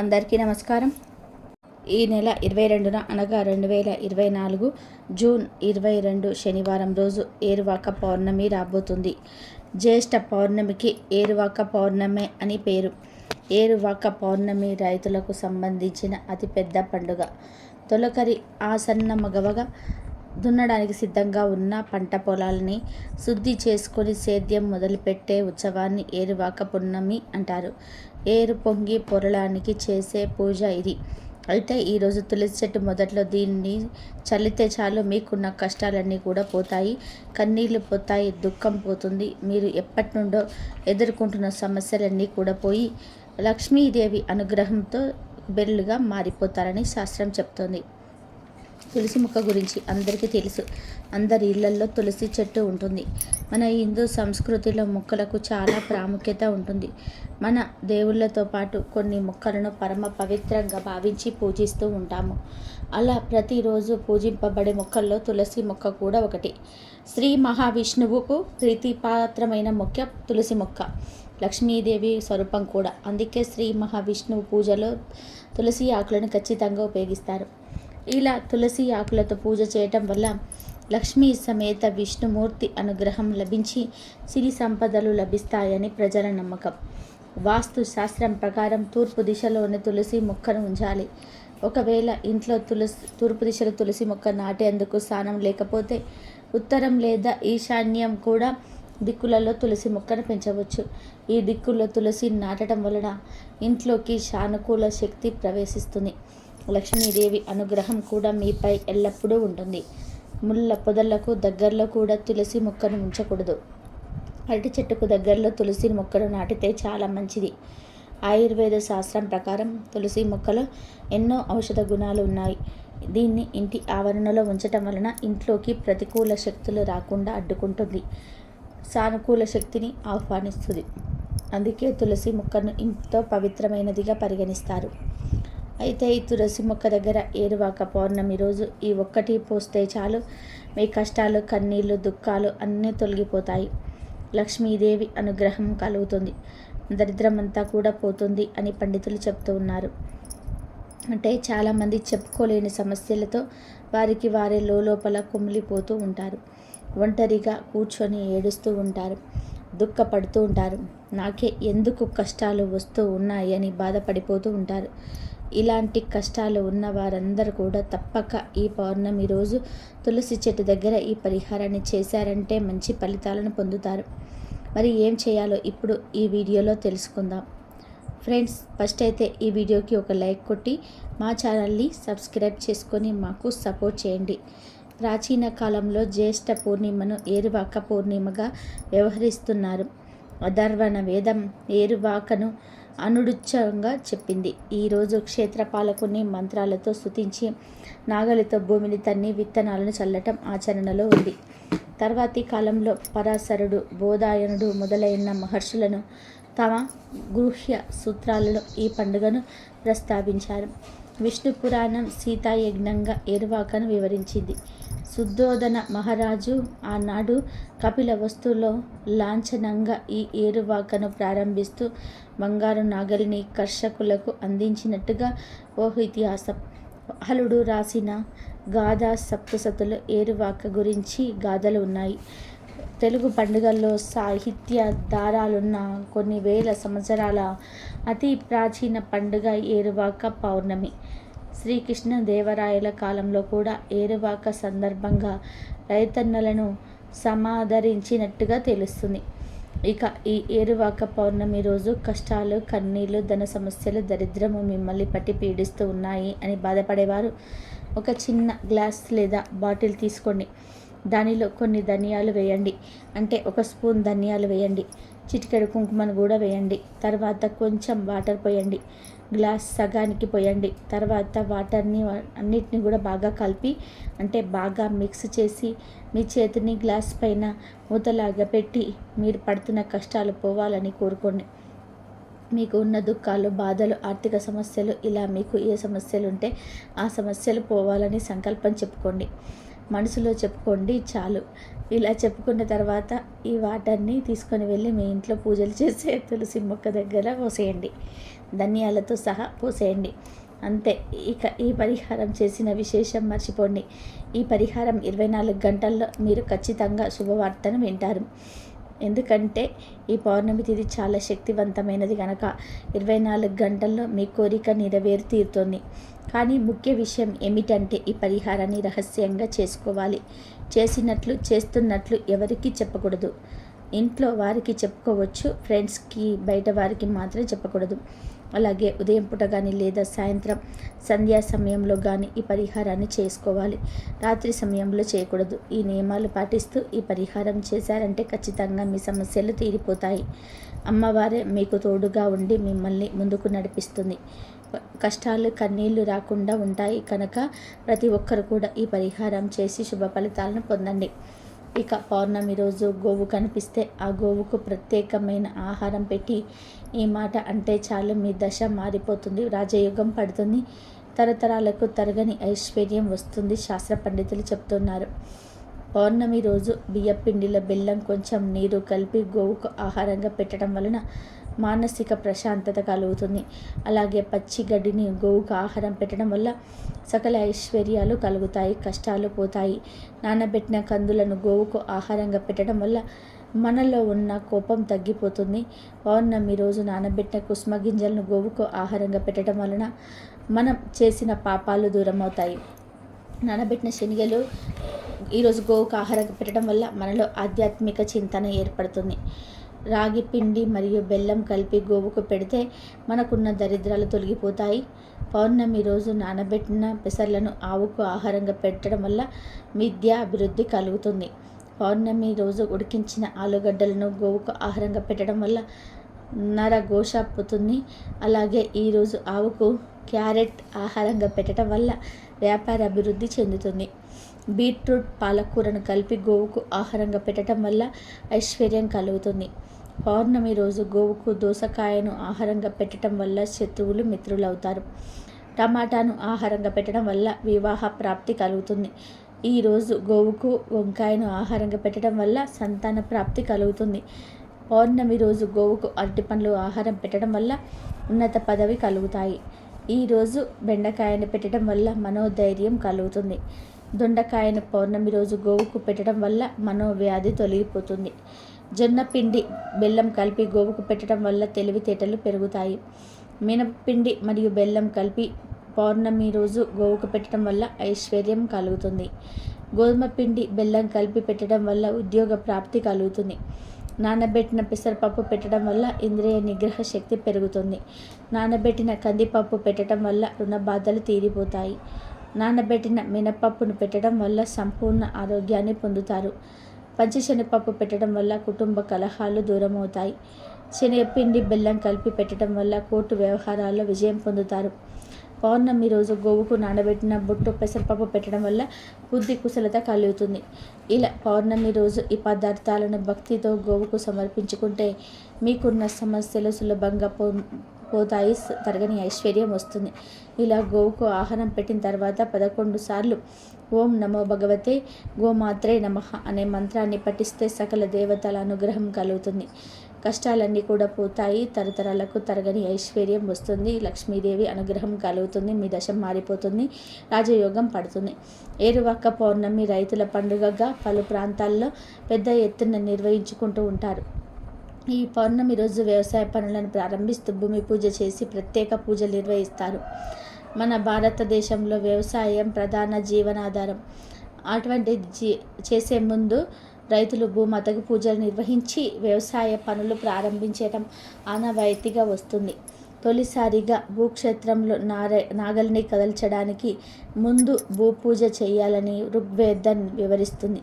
అందరికీ నమస్కారం. ఈ నెల ఇరవై రెండున అనగా రెండు వేల ఇరవై నాలుగు జూన్ ఇరవై రెండు శనివారం రోజు ఏరువాక పౌర్ణమి రాబోతుంది. జ్యేష్ఠ పౌర్ణమికి ఏరువాక పౌర్ణమి అని పేరు. ఏరువాక పౌర్ణమి రైతులకు సంబంధించిన అతిపెద్ద పండుగ. తొలకరి ఆసన్న మగవగా దున్నడానికి సిద్ధంగా ఉన్న పంట పొలాలని శుద్ధి చేసుకొని సేద్యం మొదలుపెట్టే ఉత్సవాన్ని ఏరువాక పున్నమి అంటారు. ఏరు పొంగి పొరలానికి చేసే పూజ ఇది. అయితే ఈరోజు తులసి చెట్టు మొదట్లో దీన్ని చల్లితే చాలు మీకున్న కష్టాలన్నీ కూడా పోతాయి. కన్నీళ్ళు పోతాయి దుఃఖం పోతుంది. మీరు ఎప్పటి నుండో ఎదుర్కొంటున్న సమస్యలన్నీ కూడా పోయి లక్ష్మీదేవి అనుగ్రహంతో బెల్లుగా మారిపోతారని శాస్త్రం చెప్తోంది. తులసి మొక్క గురించి అందరికీ తెలుసు. అందరి ఇళ్ళల్లో తులసి చెట్టు ఉంటుంది. మన హిందూ సంస్కృతిలో మొక్కలకు చాలా ప్రాముఖ్యత ఉంటుంది. మన దేవుళ్ళతో పాటు కొన్ని మొక్కలను పరమ పవిత్రంగా భావించి పూజిస్తూ ఉంటాము. అలా ప్రతిరోజు పూజింపబడే మొక్కల్లో తులసి మొక్క కూడా ఒకటి. శ్రీ మహావిష్ణువుకు ప్రీతిపాత్రమైన మొక్క తులసి మొక్క. లక్ష్మీదేవి స్వరూపం కూడా. అందుకే శ్రీ మహావిష్ణువు పూజలో తులసి ఆకులను ఖచ్చితంగా ఉపయోగిస్తారు. ఇలా తులసి ఆకులతో పూజ చేయటం వల్ల లక్ష్మీ సమేత విష్ణుమూర్తి అనుగ్రహం లభించి సిరి సంపదలు లభిస్తాయని ప్రజల నమ్మకం. వాస్తు శాస్త్రం ప్రకారం తూర్పు దిశలోని తులసి మొక్కను ఉంచాలి. ఒకవేళ ఇంట్లో తులసి తూర్పు దిశలో తులసి మొక్క నాటేందుకు స్థానం లేకపోతే ఉత్తరం లేదా ఈశాన్యం కూడా దిక్కులలో తులసి మొక్కను పెంచవచ్చు. ఈ దిక్కుల్లో తులసి నాటడం వలన ఇంట్లోకి సానుకూల శక్తి ప్రవేశిస్తుంది. లక్ష్మీదేవి అనుగ్రహం కూడా మీపై ఎల్లప్పుడూ ఉంటుంది. ముళ్ళ పొదలకు దగ్గరలో కూడా తులసి మొక్కను ఉంచకూడదు. అరటి చెట్టుకు దగ్గరలో తులసి మొక్కను నాటితే చాలా మంచిది. ఆయుర్వేద శాస్త్రం ప్రకారం తులసి మొక్కలో ఎన్నో ఔషధ గుణాలు ఉన్నాయి. దీన్ని ఇంటి ఆవరణలో ఉంచటం వలన ఇంట్లోకి ప్రతికూల శక్తులు రాకుండా అడ్డుకుంటుంది. సానుకూల శక్తిని ఆహ్వానిస్తుంది. అందుకే తులసి మొక్కను ఎంతో పవిత్రమైనదిగా పరిగణిస్తారు. అయితే ఈ తులసి మొక్క దగ్గర ఏరువాక పౌర్ణమి రోజు ఈ ఒక్కటి పోస్తే చాలు. మీ కష్టాలు కన్నీళ్ళు దుఃఖాలు అన్నీ తొలగిపోతాయి. లక్ష్మీదేవి అనుగ్రహం కలుగుతుంది. దరిద్రమంతా కూడా పోతుంది అని పండితులు చెప్తూ ఉన్నారు. అంటే చాలామంది చెప్పుకోలేని సమస్యలతో వారికి వారే లోపల కుమిలిపోతూ ఉంటారు. ఒంటరిగా కూర్చొని ఏడుస్తూ ఉంటారు. దుఃఖపడుతూ ఉంటారు. నాకే ఎందుకు కష్టాలు వస్తూ ఉన్నాయి అని బాధపడిపోతూ ఉంటారు. ఇలాంటి కష్టాలు ఉన్న వారందరూ కూడా తప్పక ఈ పౌర్ణమి రోజు తులసి చెట్టు దగ్గర ఈ పరిహారాన్ని చేశారంటే మంచి ఫలితాలను పొందుతారు. మరి ఏం చేయాలో ఇప్పుడు ఈ వీడియోలో తెలుసుకుందాం. ఫ్రెండ్స్ ఫస్ట్ అయితే ఈ వీడియోకి ఒక లైక్ కొట్టి మా ఛానల్ని సబ్స్క్రైబ్ చేసుకొని మాకు సపోర్ట్ చేయండి. ప్రాచీన కాలంలో జ్యేష్ఠ పూర్ణిమను ఏరువాక పూర్ణిమగా వ్యవహరిస్తున్నారు. అధర్వణ వేదం ఏరువాకను అనుడుచ్చంగా చెప్పింది. ఈరోజు క్షేత్రపాలకుని మంత్రాలతో స్థుతించి నాగలితో భూమిని తన్ని విత్తనాలను చల్లటం ఆచరణలో ఉంది. తర్వాతి కాలంలో పరాశరుడు బోధాయనుడు మొదలైన మహర్షులను తమ గృహ్య సూత్రాలలో ఈ పండుగను ప్రస్తావించారు. విష్ణు పురాణం సీతాయజ్ఞంగా ఏరువాకను వివరించింది. శుద్ధోదన మహారాజు ఆనాడు కపిల వస్తువులో లాంఛనంగా ఈ ఏరువాకను ప్రారంభిస్తూ బంగారు నాగలిని కర్షకులకు అందించినట్టుగా ఓ ఇతిహాసం. హలుడు రాసిన గాథా సప్తసతులు ఏరువాక గురించి గాథలు ఉన్నాయి. తెలుగు పండుగల్లో సాహిత్య దారాలున్న కొన్ని వేల సంవత్సరాల అతి ప్రాచీన పండుగ ఏరువాక పౌర్ణమి. శ్రీకృష్ణ దేవరాయల కాలంలో కూడా ఏరువాక సందర్భంగా రైతన్నలను సమాదరించినట్టుగా తెలుస్తుంది. ఇక ఈ ఏరువాక పౌర్ణమి రోజు కష్టాలు కన్నీళ్ళు ధన సమస్యలు దరిద్రము మిమ్మల్ని పట్టి పీడిస్తూ ఉన్నాయి అని బాధపడేవారు. ఒక చిన్న గ్లాస్ లేదా బాటిల్ తీసుకోండి. దానిలో కొన్ని ధనియాలు వేయండి. అంటే ఒక స్పూన్ ధనియాలు వేయండి. చిటికెడు కుంకుమను కూడా వేయండి. తర్వాత కొంచెం వాటర్ పోయండి. గ్లాస్ సగానికి పోయండి. తర్వాత వాటర్ని అన్నిటిని కూడా బాగా కలిపి అంటే బాగా మిక్స్ చేసి మీ చేతిని గ్లాస్ పైన మూతలాగా పెట్టి మీరు పడుతున్న కష్టాలు పోవాలని కోరుకోండి. మీకు ఉన్న దుఃఖాలు బాధలు ఆర్థిక సమస్యలు ఇలా మీకు ఏ సమస్యలు ఉంటే ఆ సమస్యలు పోవాలని సంకల్పం చెప్పుకోండి. మనసులో చెప్పుకోండి చాలు. ఇలా చెప్పుకున్న తర్వాత ఈ వాటర్ని తీసుకొని వెళ్ళి మీ ఇంట్లో పూజలు చేసే తులసి మొక్క దగ్గర పోసేయండి. ధనియాలతో సహా పోసేయండి. అంతే. ఇక ఈ పరిహారం చేసిన విశేషం మర్చిపోండి. ఈ పరిహారం ఇరవై నాలుగు గంటల్లో మీరు ఖచ్చితంగా శుభవార్తను వింటారు. ఎందుకంటే ఈ పౌర్ణమి తిథి చాలా శక్తివంతమైనది కనుక ఇరవై నాలుగు గంటల్లో మీ కోరిక నెరవేరు తీరుతోంది. కానీ ముఖ్య విషయం ఏమిటంటే ఈ పరిహారాన్ని రహస్యంగా చేసుకోవాలి. చేసినట్లు చేస్తున్నట్లు ఎవరికి చెప్పకూడదు. ఇంట్లో వారికి చెప్పుకోవచ్చు ఫ్రెండ్స్కి బయట వారికి మాత్రం చెప్పకూడదు. అలాగే ఉదయం పూట కానీ లేదా సాయంత్రం సంధ్యా సమయంలో కానీ ఈ పరిహారాన్ని చేసుకోవాలి. రాత్రి సమయంలో చేయకూడదు. ఈ నియమాలు పాటిస్తూ ఈ పరిహారం చేశారంటే ఖచ్చితంగా మీ సమస్యలు తీరిపోతాయి. అమ్మవారే మీకు తోడుగా ఉండి మిమ్మల్ని ముందుకు నడిపిస్తుంది. కష్టాలు కన్నీళ్ళు రాకుండా ఉంటాయి. కనుక ప్రతి ఒక్కరు కూడా ఈ పరిహారం చేసి శుభ ఫలితాలను పొందండి. ఇక పౌర్ణమి రోజు గోవు కనిపిస్తే ఆ గోవుకు ప్రత్యేకమైన ఆహారం పెట్టి ఈ మాట అంటే చాలు మీ దశ మారిపోతుంది. రాజయోగం పడుతుంది. తరతరాలకు తరగని ఐశ్వర్యం వస్తుంది. శాస్త్ర పండితులు చెప్తున్నారు. పౌర్ణమి రోజు బియ్యపిండిలో బెల్లం కొంచెం నీరు కలిపి గోవుకు ఆహారంగా పెట్టడం వలన మానసిక ప్రశాంతత కలుగుతుంది. అలాగే పచ్చి గడ్డిని గోవుకు ఆహారం పెట్టడం వల్ల సకల ఐశ్వర్యాలు కలుగుతాయి కష్టాలు పోతాయి. నానబెట్టిన కందులను గోవుకు ఆహారంగా పెట్టడం వల్ల మనలో ఉన్న కోపం తగ్గిపోతుంది. పౌర్ణమి రోజు నానబెట్టిన కుసుమ గింజలను గోవుకు ఆహారంగా పెట్టడం వలన మనం చేసిన పాపాలు దూరం అవుతాయి నానబెట్టిన శనగలు ఈరోజు గోవుకు ఆహారంగా పెట్టడం వల్ల మనలో ఆధ్యాత్మిక చింతన ఏర్పడుతుంది. రాగి పిండి మరియు బెల్లం కలిపి గోవుకు పెడితే మనకున్న దరిద్రాలు తొలగిపోతాయి. పౌర్ణమి రోజు నానబెట్టిన పెసర్లను ఆవుకు ఆహారంగా పెట్టడం వల్ల విద్య అభివృద్ధి కలుగుతుంది. పౌర్ణమి రోజు ఉడికించిన ఆలుగడ్డలను గోవుకు ఆహారంగా పెట్టడం వల్ల నర ఘోష పుతుంది. అలాగే ఈరోజు ఆవుకు క్యారెట్ ఆహారంగా పెట్టడం వల్ల వ్యాపార అభివృద్ధి చెందుతుంది. బీట్రూట్ పాలకూరను కలిపి గోవుకు ఆహారంగా పెట్టడం వల్ల ఐశ్వర్యం కలుగుతుంది. పౌర్ణమి రోజు గోవుకు దోసకాయను ఆహారంగా పెట్టడం వల్ల శత్రువులు మిత్రులవుతారు. టమాటాను ఆహారంగా పెట్టడం వల్ల వివాహ ప్రాప్తి కలుగుతుంది. ఈరోజు గోవుకు వంకాయను ఆహారంగా పెట్టడం వల్ల సంతాన ప్రాప్తి కలుగుతుంది. పౌర్ణమి రోజు గోవుకు అరటిపండ్లు ఆహారం పెట్టడం వల్ల ఉన్నత పదవి కలుగుతాయి. ఈరోజు బెండకాయను పెట్టడం వల్ల మనోధైర్యం కలుగుతుంది. దొండకాయను పౌర్ణమి రోజు గోవుకు పెట్టడం వల్ల మనోవ్యాధి తొలగిపోతుంది. జొన్న పిండి బెల్లం కలిపి గోవుకు పెట్టడం వల్ల తెలివితేటలు పెరుగుతాయి. మినపిండి మరియు బెల్లం కలిపి పౌర్ణమి రోజు గోవుకు పెట్టడం వల్ల ఐశ్వర్యం కలుగుతుంది. గోధుమ పిండి బెల్లం కలిపి పెట్టడం వల్ల ఉద్యోగ ప్రాప్తి కలుగుతుంది. నానబెట్టిన పెసరపప్పు పెట్టడం వల్ల ఇంద్రియ నిగ్రహ శక్తి పెరుగుతుంది. నానబెట్టిన కందిపప్పు పెట్టడం వల్ల రుణ బాధలు తీరిపోతాయి. నానబెట్టిన మినపప్పును పెట్టడం వల్ల సంపూర్ణ ఆరోగ్యాన్ని పొందుతారు. పచ్చిశనగపప్పు పెట్టడం వల్ల కుటుంబ కలహాలు దూరమవుతాయి. శనగపిండి బెల్లం కలిపి పెట్టడం వల్ల కోర్టు వ్యవహారాల్లో విజయం పొందుతారు. పౌర్ణమి రోజు గోవుకు నానబెట్టిన బొట్టు పెసరపప్పు పెట్టడం వల్ల బుద్ధి కుశలత కలుగుతుంది. ఇలా పౌర్ణమి రోజు ఈ పదార్థాలను భక్తితో గోవుకు సమర్పించుకుంటే మీకున్న సమస్యలు సులభంగా పో పోతాయి. తరగని ఐశ్వర్యం వస్తుంది. ఇలా గోవుకు ఆహారం పెట్టిన తర్వాత పదకొండు సార్లు ఓం నమో భగవతే గోమాత్రే నమ అనే మంత్రాన్ని పఠిస్తే సకల దేవతల అనుగ్రహం కలుగుతుంది. కష్టాలన్నీ కూడా పోతాయి. తరతరాలకు తరగని ఐశ్వర్యం వస్తుంది. లక్ష్మీదేవి అనుగ్రహం కలుగుతుంది. మీ దశ మారిపోతుంది. రాజయోగం పడుతుంది. ఏరువాక పౌర్ణమి రైతుల పండుగగా పలు ప్రాంతాల్లో పెద్ద ఎత్తున నిర్వహించుకుంటూ ఉంటారు. ఈ పౌర్ణమి రోజు వ్యవసాయ పనులను ప్రారంభిస్తూ భూమి పూజ చేసి ప్రత్యేక పూజలు నిర్వహిస్తారు. మన భారతదేశంలో వ్యవసాయం ప్రధాన జీవనాధారం. అటువంటి జీ చేసే ముందు రైతులు భూమాతకు పూజలు నిర్వహించి వ్యవసాయ పనులు ప్రారంభించడం ఆనవాయితీగా వస్తుంది. తొలిసారిగా భూక్షేత్రంలో నార నాగల్ని కదల్చడానికి ముందు భూపూజ చేయాలని ఋగ్వేదం వివరిస్తుంది.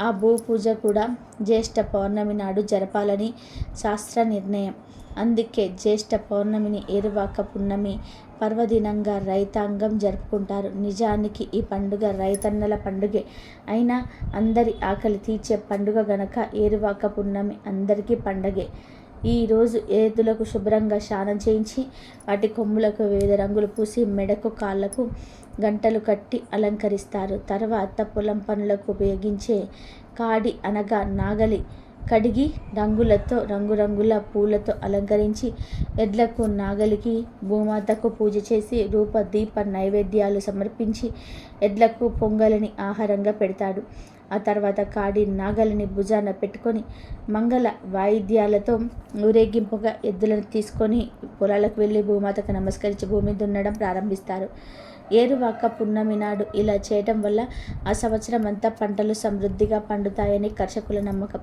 ఆ భూ పూజ కూడా జ్యేష్ఠ పౌర్ణమి నాడు జరపాలని శాస్త్ర నిర్ణయం. అందుకే జ్యేష్ఠ పౌర్ణమిని ఏరువాక పున్నమి పర్వదినంగా రైతాంగం జరుపుకుంటారు. నిజానికి ఈ పండుగ రైతన్నల పండుగే. అయినా అందరి ఆకలి తీర్చే పండుగ గనక ఏరువాక పున్నమి అందరికీ పండగే. ఈరోజు ఎద్దులకు శుభ్రంగా స్నానం చేయించి వాటి కొమ్ములకు వివిధ రంగులు పూసి మెడకు కాళ్ళకు గంటలు కట్టి అలంకరిస్తారు. తర్వాత పొలం పనులకు ఉపయోగించే కాడి అనగా నాగలి. కడిగి రంగులతో రంగురంగుల పూలతో అలంకరించి ఎడ్లకు నాగలికి భూమాతకు పూజ చేసి రూప దీప నైవేద్యాలు సమర్పించి ఎడ్లకు పొంగలిని ఆహారంగా పెడతాడు. ఆ తర్వాత కాడి నాగలిని భుజాన పెట్టుకొని మంగళ వాయిద్యాలతో ఊరేగింపుగా ఎద్దులను తీసుకొని పొలాలకు వెళ్ళి భూమాతకు నమస్కరించి భూమి దున్నడం ప్రారంభిస్తారు. ఏరువాక పున్నమి నాడు ఇలా చేయటం వల్ల ఆ సంవత్సరం అంతా పంటలు సమృద్ధిగా పండుతాయని కర్షకుల నమ్మకం.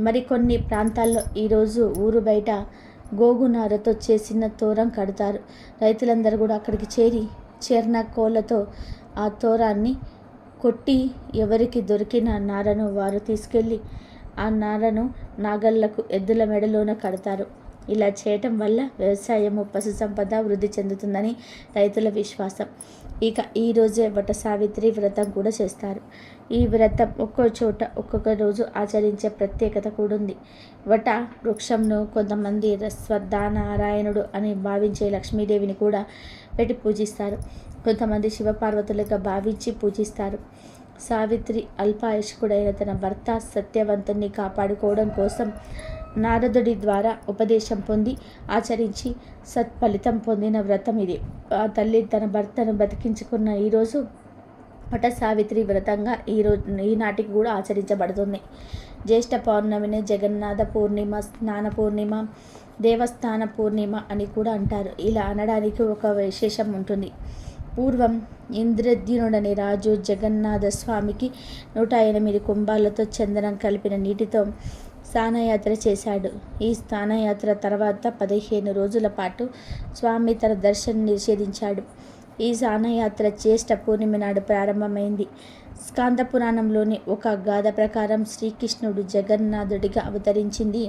మరికొన్ని ప్రాంతాల్లో ఈరోజు ఊరు బయట గోగునారతో చేసిన తోరం కడతారు. రైతులందరూ కూడా అక్కడికి చేరి చేరిన కోళ్ళతో ఆ తోరాన్ని కొట్టి ఎవరికి దొరికిన నారను వారు తీసుకెళ్ళి ఆ నారను నాగళ్ళకు ఎద్దుల మెడలోన కడతారు. ఇలా చేయటం వల్ల వ్యవసాయము పశు సంపద వృద్ధి చెందుతుందని రైతుల విశ్వాసం. ఇక ఈరోజే వట సావిత్రి వ్రతం కూడా చేస్తారు. ఈ వ్రతం ఒక్కో చోట ఒక్కొక్క రోజు ఆచరించే ప్రత్యేకత కూడా ఉంది వట వృక్షంను కొంతమంది స్వదానారాయణుడు అని భావించే లక్ష్మీదేవిని కూడా పెట్టి పూజిస్తారు. కొంతమంది శివపార్వతులుగా భావించి పూజిస్తారు. సావిత్రి అల్పాయుష్కుడైన తన భర్త సత్యవంతుణ్ణి కాపాడుకోవడం కోసం నారదుడి ద్వారా ఉపదేశం పొంది ఆచరించి సత్ఫలితం పొందిన వ్రతం ఇది. ఆ తల్లి తన భర్తను బతికించుకున్న ఈరోజు పట సావిత్రి వ్రతంగా ఈరోజు ఈనాటికి కూడా ఆచరించబడుతుంది. జ్యేష్ఠ పౌర్ణమిని జగన్నాథ పూర్ణిమ స్నాన పూర్ణిమ దేవస్థాన పూర్ణిమ అని కూడా అంటారు. ఇలా అనడానికి ఒక విశేషం ఉంటుంది. పూర్వం ఇంద్రద్యునుడని రాజు జగన్నాథ స్వామికి నూట ఎనిమిది కుంభాలతో చందనం కలిపిన నీటితో స్నానయాత్ర చేశాడు. ఈ స్నానయాత్ర తర్వాత పదిహేను రోజుల పాటు స్వామి తన దర్శనం నిషేధించాడు. ఈ స్నానయాత్ర జ్యేష్ఠ పూర్ణిమ నాడు ప్రారంభమైంది. స్కాంద పురాణంలోని ఒక గాథ ప్రకారం శ్రీకృష్ణుడు జగన్నాథుడిగా అవతరించింది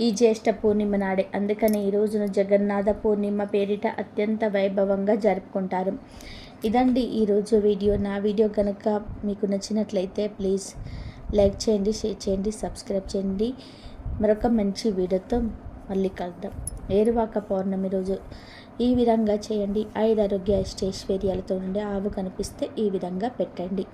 ఈ జ్యేష్ఠ పూర్ణిమ నాడే. అందుకని ఈ రోజును జగన్నాథ పూర్ణిమ పేరిట అత్యంత వైభవంగా జరుపుకుంటారు. ఇదండి ఈరోజు వీడియో. నా వీడియో కనుక మీకు నచ్చినట్లయితే ప్లీజ్ లైక్ చేయండి షేర్ చేయండి సబ్స్క్రైబ్ చేయండి. మరొక మంచి వీడియోతో మళ్ళీ కలుద్దాం. ఏరువాక పౌర్ణమి రోజు ఈ విధంగా చేయండి. ఐదు ఆరోగ్య అష్టైశ్వర్యాలతో నుండి ఆవు కనిపిస్తే ఈ విధంగా పెట్టండి.